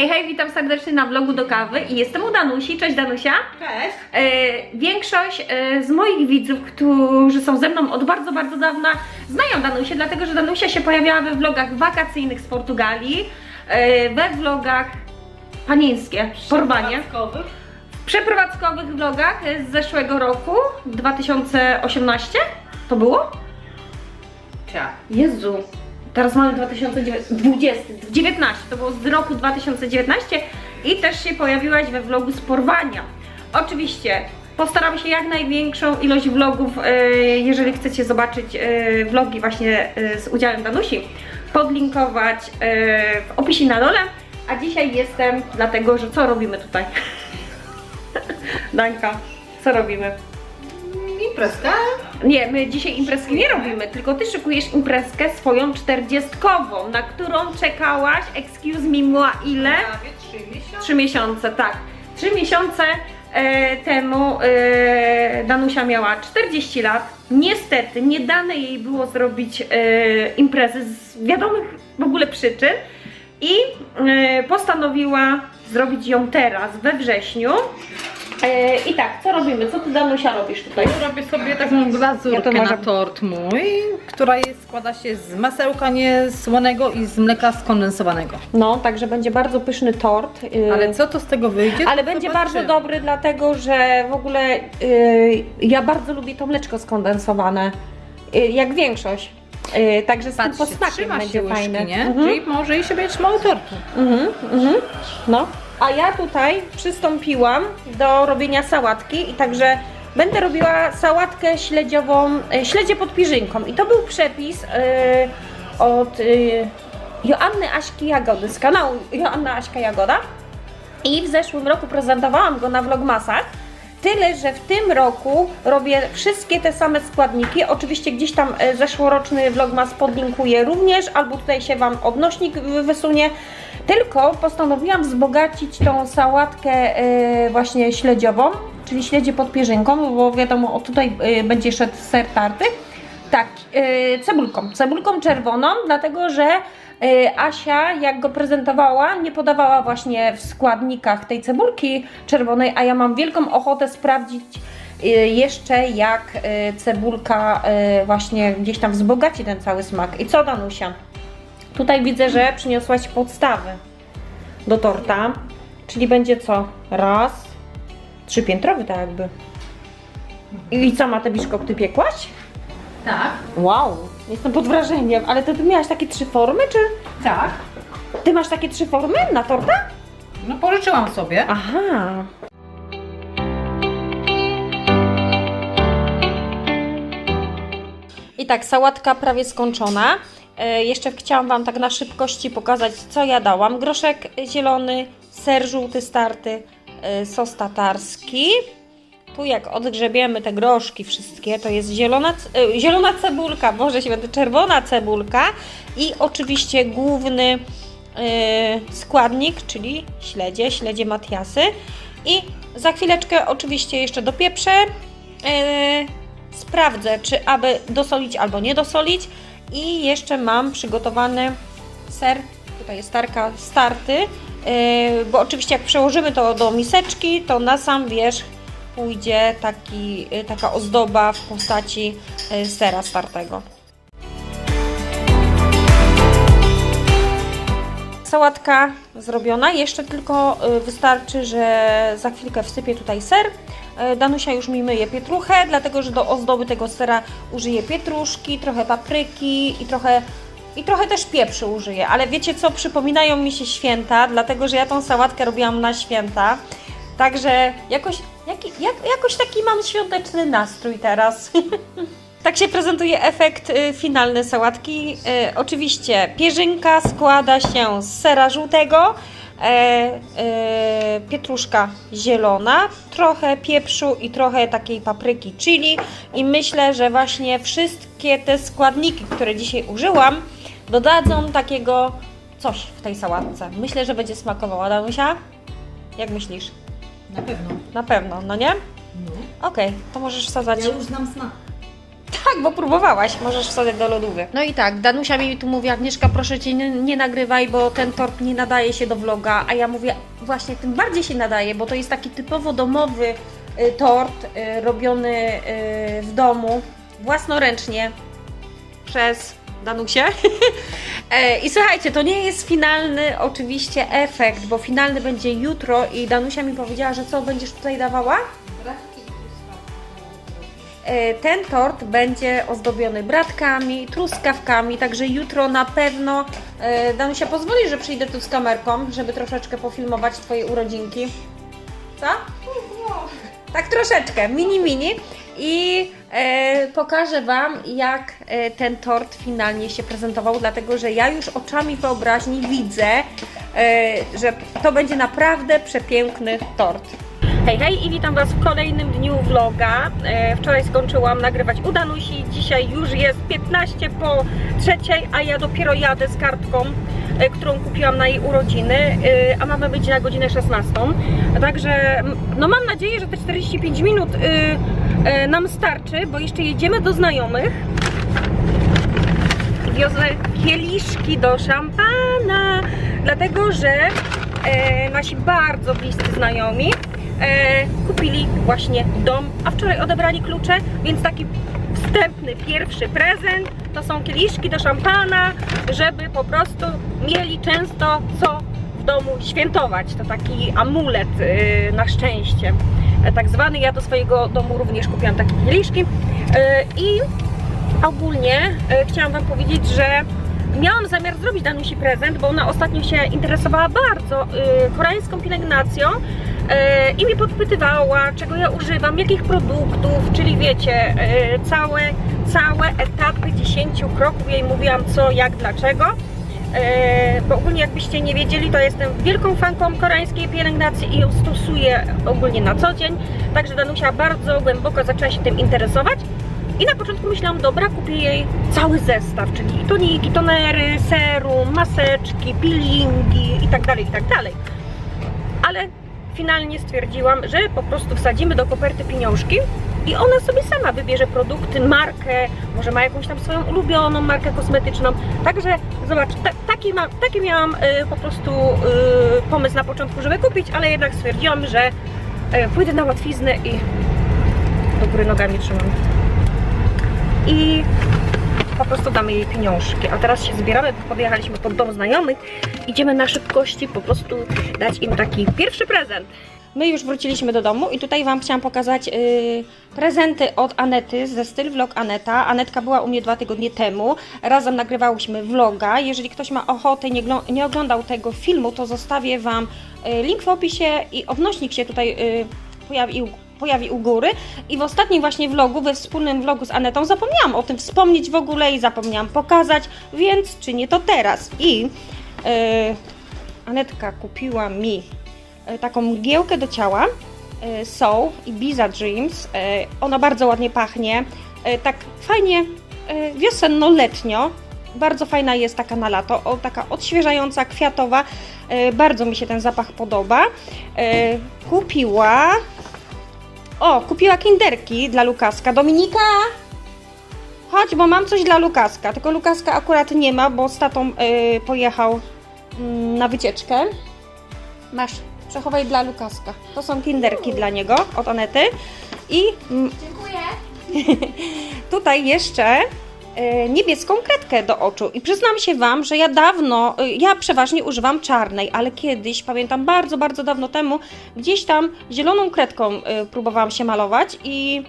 Hej, hej, witam serdecznie na vlogu do kawy i jestem u Danusi. Cześć Danusia. Cześć. E, większość e, z moich widzów, którzy są ze mną od bardzo, bardzo dawna, znają Danusię, dlatego że Danusia się pojawiała we vlogach wakacyjnych z Portugalii, e, we vlogach panieńskie, porwanie, Przeprowadzkowych. w przeprowadzkowych vlogach z zeszłego roku, 2018 to było? Tak. Jezu, teraz mamy 2020, 19, to było z roku 2019 i też się pojawiłaś we vlogu z porwania. Oczywiście postaram się jak największą ilość vlogów, e, jeżeli chcecie zobaczyć e, vlogi właśnie e, z udziałem Danusi, podlinkować w opisie na dole. A dzisiaj jestem dlatego, że co robimy tutaj? Dańka, co robimy? Imprezka. Nie, my dzisiaj imprezki nie robimy, tylko ty szykujesz imprezkę swoją czterdziestkową, na którą czekałaś, excuse me, moi, ile? Prawie trzy miesiące. Trzy miesiące, tak. Trzy miesiące e, temu e, Danusia miała 40 lat. Niestety nie dane jej było zrobić e, imprezy z wiadomych w ogóle przyczyn i e, postanowiła zrobić ją teraz, we wrześniu. E, I tak, co robimy? Co ty Danusia robisz tutaj? Robię sobie taką glazurkę Ja na tort mój, która jest, składa się z masełka niesłonego i z mleka skondensowanego. No, także będzie bardzo pyszny tort. yy, Ale co to z tego wyjdzie? ale to będzie zobaczymy. bardzo dobry, dlatego że w ogóle yy, ja bardzo lubię to mleczko skondensowane. Yy, jak większość. Yy, także z tym Patrzcie, posmakiem trzyma będzie się łyżki, fajne. nie? Mhm. Czyli może i się być mało tortu. Mhm, mhm. No. A ja tutaj przystąpiłam do robienia sałatki i także będę robiła sałatkę śledziową, e, śledzie pod piżynką. I to był przepis e, od e, Joanny Aśki Jagody, z kanału Joanna Aśka Jagoda. I w zeszłym roku prezentowałam go na vlogmasach. Tyle, że w tym roku robię wszystkie te same składniki. Oczywiście gdzieś tam e, zeszłoroczny vlogmas podlinkuję również, albo tutaj się Wam odnośnik wy- wysunie. Tylko postanowiłam wzbogacić tą sałatkę e, właśnie śledziową, czyli śledzie pod pierzynką, bo wiadomo, tutaj e, będzie szedł ser tarty. Tak, cebulką. Cebulką czerwoną, dlatego że Asia, jak go prezentowała, nie podawała właśnie w składnikach tej cebulki czerwonej, a ja mam wielką ochotę sprawdzić e, jeszcze, jak e, cebulka e, właśnie gdzieś tam wzbogaci ten cały smak. I co, Danusia? Tutaj widzę, że przyniosłaś podstawy do torta, czyli będzie co? Raz, trzypiętrowy tak jakby. I co, Matę Biszkop, ty piekłaś? Tak. Wow, jestem pod wrażeniem, ale to ty miałaś takie trzy formy, czy Tak. ty masz takie trzy formy na torta? No pożyczyłam sobie. Aha. I tak, sałatka prawie skończona. E, jeszcze chciałam Wam tak na szybkości pokazać, co ja dałam. Groszek zielony, ser żółty starty, e, sos tatarski. Tu jak odgrzebiemy te groszki wszystkie, to jest zielona, e, zielona cebulka, Boże święty, czerwona cebulka i oczywiście główny e, składnik, czyli śledzie, śledzie Matiasy. I za chwileczkę oczywiście jeszcze dopieprzę, e, sprawdzę, czy aby dosolić albo nie dosolić i jeszcze mam przygotowany ser, tutaj jest tarka starty, e, bo oczywiście jak przełożymy to do miseczki, to na sam wierzch pójdzie taki, e, taka ozdoba w postaci e, sera startego. Sałatka zrobiona, jeszcze tylko y, wystarczy, że za chwilkę wsypię tutaj ser. Y, Danusia już mi myje pietruchę, dlatego że do ozdoby tego sera użyję pietruszki, trochę papryki i trochę, i trochę też pieprzu użyję. Ale wiecie co, przypominają mi się święta, dlatego że ja tą sałatkę robiłam na święta. Także jakoś, jaki, jak, jakoś taki mam świąteczny nastrój teraz. Tak się prezentuje efekt y, finalny sałatki. Y, oczywiście pierzynka składa się z sera żółtego, e, e, pietruszka zielona, trochę pieprzu i trochę takiej papryki chili i myślę, że właśnie wszystkie te składniki, które dzisiaj użyłam, dodadzą takiego coś w tej sałatce. Myślę, że będzie smakowała. Danusia? Jak myślisz? Na pewno. Na pewno, no nie? No. Okej, to możesz wsadzać. Ja już znam smak. Tak, bo próbowałaś, możesz wsadzić do lodówy. No i tak, Danusia mi tu mówi, Agnieszka proszę Cię nie, nie nagrywaj, bo ten tort nie nadaje się do vloga, a ja mówię, właśnie tym bardziej się nadaje, bo to jest taki typowo domowy y, tort y, robiony y, w domu, własnoręcznie przez Danusię. E, I słuchajcie, to nie jest finalny oczywiście efekt, bo finalny będzie jutro i Danusia mi powiedziała, że co będziesz tutaj dawała? E, Ten tort będzie ozdobiony bratkami, truskawkami, także jutro na pewno e, Danusia pozwoli, że przyjdę tu z kamerką, żeby troszeczkę pofilmować Twoje urodzinki. Co? Tak troszeczkę, mini mini i e, pokażę Wam jak e, ten tort finalnie się prezentował, dlatego że ja już oczami wyobraźni widzę, e, że to będzie naprawdę przepiękny tort. Hej, hej i witam Was w kolejnym dniu vloga. E, wczoraj skończyłam nagrywać u Danusi, dzisiaj już jest 15 po trzeciej, a ja dopiero jadę z kartką, którą kupiłam na jej urodziny, e, a mamy być na godzinę 16. Także no mam nadzieję, że te 45 minut e, e, nam starczy, bo jeszcze jedziemy do znajomych. Wiozę kieliszki do szampana, dlatego że e, nasi bardzo bliscy znajomi e, kupili właśnie dom, a wczoraj odebrali klucze, więc taki wstępny, pierwszy prezent to są kieliszki do szampana, żeby po prostu mieli często co w domu świętować. To taki amulet e, na szczęście. Tak zwany. Ja do swojego domu również kupiłam takie kieliszki. E, I ogólnie e, chciałam Wam powiedzieć, że miałam zamiar zrobić Danusi prezent, bo ona ostatnio się interesowała bardzo e, koreańską pielęgnacją i mi podpytywała, czego ja używam, jakich produktów, czyli wiecie, e, całe, całe etapy 10 kroków jej mówiłam co, jak, dlaczego. E, bo ogólnie jakbyście nie wiedzieli, to jestem wielką fanką koreańskiej pielęgnacji i ją stosuję ogólnie na co dzień. Także Danusia bardzo głęboko zaczęła się tym interesować. I na początku myślałam, dobra, kupię jej cały zestaw, czyli toniki, tonery, serum, maseczki, peelingi i tak dalej, i tak. Ale finalnie stwierdziłam, że po prostu wsadzimy do koperty pieniążki i ona sobie sama wybierze produkty, markę, może ma jakąś tam swoją ulubioną markę kosmetyczną. Także zobacz, ta, taki, ma, taki miałam y, po prostu y, pomysł na początku, żeby kupić, ale jednak stwierdziłam, że y, pójdę na łatwiznę i do góry nogami trzymam i po prostu damy jej pieniążki. A teraz się zbieramy, podjechaliśmy pod dom znajomych. Idziemy na szybkości po prostu dać im taki pierwszy prezent. My już wróciliśmy do domu i tutaj Wam chciałam pokazać yy, prezenty od Anety ze Styl Vlog Aneta. Anetka była u mnie dwa tygodnie temu. Razem nagrywałyśmy vloga. Jeżeli ktoś ma ochotę nie, nie oglądał tego filmu, to zostawię Wam yy, link w opisie i odnośnik się tutaj yy, pojawił pojawi u góry. I w ostatnim właśnie vlogu, we wspólnym vlogu z Anetą zapomniałam o tym wspomnieć w ogóle i zapomniałam pokazać, więc czynię to teraz. I yy, Anetka kupiła mi yy, taką mgiełkę do ciała yy, Soul Ibiza Dreams, yy, ona bardzo ładnie pachnie, yy, tak fajnie yy, wiosenno-letnio, bardzo fajna jest taka na lato, o, taka odświeżająca, kwiatowa, yy, bardzo mi się ten zapach podoba. Yy, kupiła o, kupiła kinderki dla Lukaska. Dominika! Chodź, bo mam coś dla Lukaska. Tylko Lukaska akurat nie ma, bo z tatą y, pojechał mm, na wycieczkę. Masz, przechowaj dla Lukaska. To są kinderki dla niego od Anety. I mm, tutaj jeszcze niebieską kredkę do oczu. I przyznam się Wam, że ja dawno, e, ja przeważnie używam czarnej, ale kiedyś, pamiętam bardzo, bardzo dawno temu, gdzieś tam zieloną kredką e, próbowałam się malować i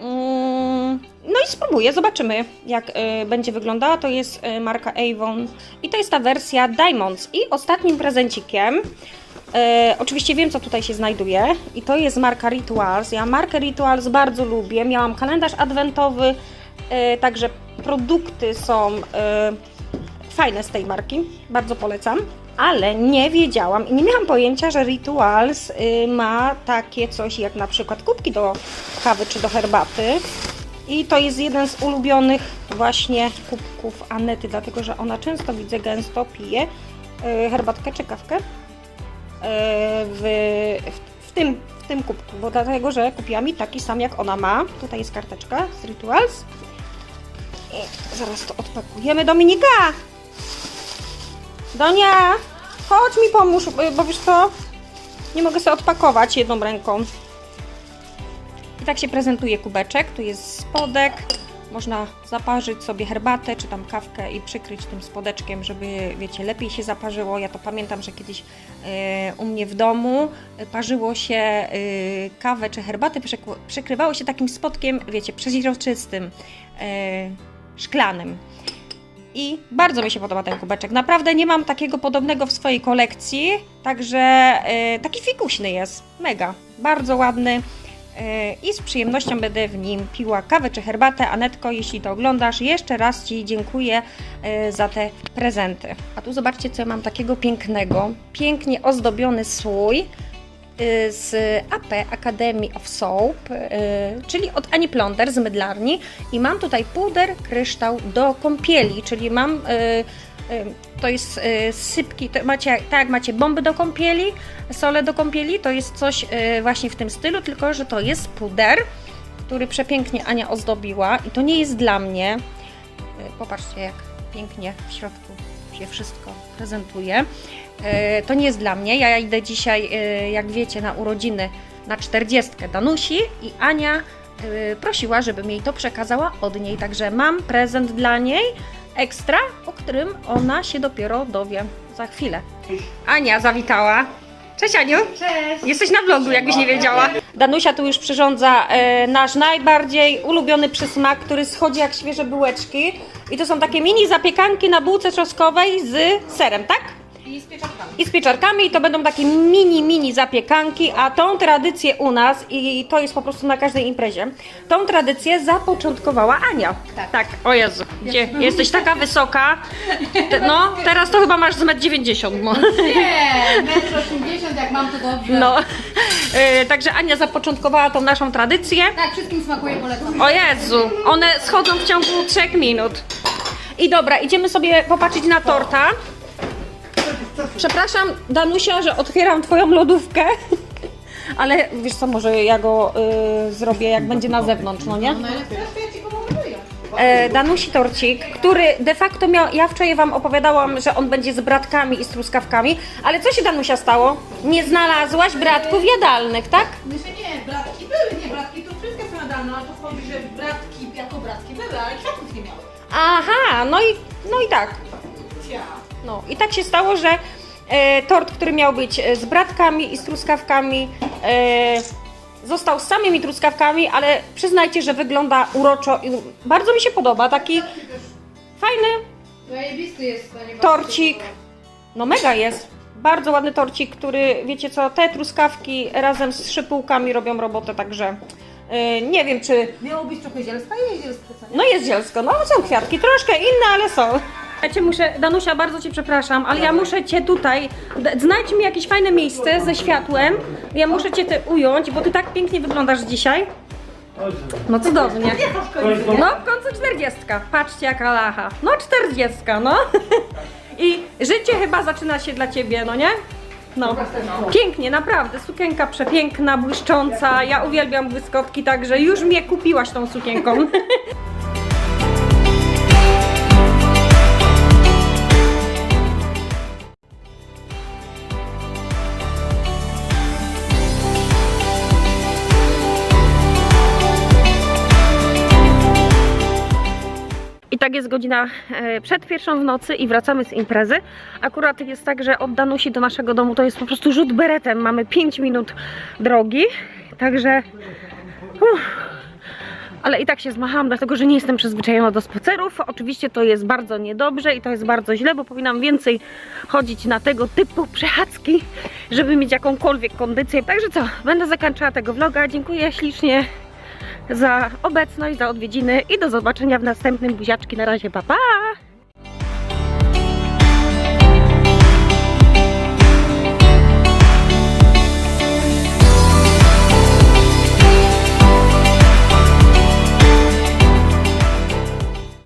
mm, no i spróbuję, zobaczymy jak e, będzie wyglądała. To jest e, marka Avon i to jest ta wersja Diamonds. I ostatnim prezencikiem E, oczywiście wiem, co tutaj się znajduje i to jest marka Rituals. Ja markę Rituals bardzo lubię. Miałam kalendarz adwentowy, e, także produkty są e, fajne z tej marki. Bardzo polecam. Ale nie wiedziałam i nie miałam pojęcia, że Rituals y, ma takie coś jak na przykład kubki do kawy czy do herbaty. I to jest jeden z ulubionych właśnie kubków Anety, dlatego że ona często widzę gęsto pije y, herbatkę czy kawkę w, w, w, tym, w tym kubku, bo dlatego, że kupiła mi taki sam jak ona ma. Tutaj jest karteczka z Rituals. I zaraz to odpakujemy. Dominika! Donia! Chodź mi pomóż, bo wiesz co? Nie mogę sobie odpakować jedną ręką. I tak się prezentuje kubeczek. Tu jest spodek. Można zaparzyć sobie herbatę czy tam kawkę i przykryć tym spodeczkiem, żeby wiecie, lepiej się zaparzyło. Ja to pamiętam, że kiedyś e, u mnie w domu e, parzyło się e, kawę czy herbatę, przyk- przykrywało się takim spodkiem, wiecie, przeźroczystym, e, szklanym. I bardzo mi się podoba ten kubeczek. Naprawdę nie mam takiego podobnego w swojej kolekcji, także e, taki fikuśny jest. Mega. Bardzo ładny. E, I z przyjemnością będę w nim piła kawę czy herbatę. Anetko, jeśli to oglądasz, jeszcze raz Ci dziękuję e, za te prezenty. A tu zobaczcie, co ja mam takiego pięknego. Pięknie ozdobiony słój z AP Academy of Soap, y, czyli od Ani Plonder z mydlarni i mam tutaj puder kryształ do kąpieli, czyli mam y, y, to jest sypki, to macie, tak jak macie bomby do kąpieli, sole do kąpieli, to jest coś właśnie w tym stylu, tylko że to jest puder, który przepięknie Ania ozdobiła i to nie jest dla mnie. Popatrzcie jak pięknie w środku się wszystko prezentuje. E, To nie jest dla mnie. Ja idę dzisiaj, e, jak wiecie, na urodziny na 40 Danusi i Ania e, prosiła, żebym jej to przekazała od niej. Także mam prezent dla niej ekstra, o którym ona się dopiero dowie za chwilę. Ania zawitała. Cześć Aniu. Cześć! Jesteś na vlogu, jakbyś nie wiedziała. Danusia tu już przyrządza e, nasz najbardziej ulubiony przysmak, który schodzi jak świeże bułeczki. I to są takie mini zapiekanki na bułce trzostkowej z serem, tak? I z pieczarkami. I z pieczarkami i to będą takie mini, mini zapiekanki, a tą tradycję u nas, i to jest po prostu na każdej imprezie, tą tradycję zapoczątkowała Ania. Tak. Tak, o Jezu, gdzie jesteś taka wysoka. Te, no, teraz to chyba masz z 1,90 m. Nie, 1,80 m, jak mam to dobrze. No, e, także Ania zapoczątkowała tą naszą tradycję. Tak, wszystkim smakuje, polecam. O Jezu, one schodzą w ciągu 3 minut. I dobra, idziemy sobie popatrzeć na torta. Przepraszam, Danusia, że otwieram twoją lodówkę. Ale wiesz co, może ja go y, zrobię jak będzie na zewnątrz, no nie? No. E, Danusi torcik, który de facto miał, ja wczoraj wam opowiadałam, że on będzie z bratkami i z truskawkami, ale co się Danusia stało? Nie znalazłaś bratków jadalnych, tak? Myślę, nie, bratki były, nie, bratki to wszystkie są nadalne, ale to chodzi, że bratki jako bratki były, ale kwiatów nie miały. Aha, no i, no i tak. No i tak się stało, że e, tort, który miał być e, z bratkami i z truskawkami, e, został z samymi truskawkami, ale przyznajcie, że wygląda uroczo i bardzo mi się podoba. Taki fajny Zajebisty jest to, nie torcik. No mega jest. Bardzo ładny torcik, który, wiecie co, te truskawki razem z szypułkami robią robotę, także e, nie wiem czy Miało być trochę zielska, jest zielska, co nie? no jest zielsko, no są kwiatki, troszkę inne, ale są. Ja cię muszę, Danusia, bardzo cię przepraszam, ale ja muszę cię tutaj, znajdź mi jakieś fajne miejsce ze światłem, ja muszę cię ty ująć, bo ty tak pięknie wyglądasz dzisiaj. No cudownie. No w końcu czterdziestka, patrzcie jaka lacha. No czterdziestka, no. I życie chyba zaczyna się dla ciebie, no nie? No, pięknie, naprawdę, sukienka przepiękna, błyszcząca, ja uwielbiam błyskotki, także już mnie kupiłaś tą sukienką. tak jest godzina e, przed pierwszą w nocy i wracamy z imprezy. Akurat jest tak, że od Danusi do naszego domu to jest po prostu rzut beretem. Mamy 5 minut drogi, także... Uff. Ale i tak się zmachałam, dlatego że nie jestem przyzwyczajona do spacerów. Oczywiście to jest bardzo niedobrze i to jest bardzo źle, bo powinnam więcej chodzić na tego typu przechadzki, żeby mieć jakąkolwiek kondycję. Także co, będę zakończyła tego vloga. Dziękuję ślicznie za obecność, za odwiedziny i do zobaczenia w następnym buziaczki. Na razie, pa pa!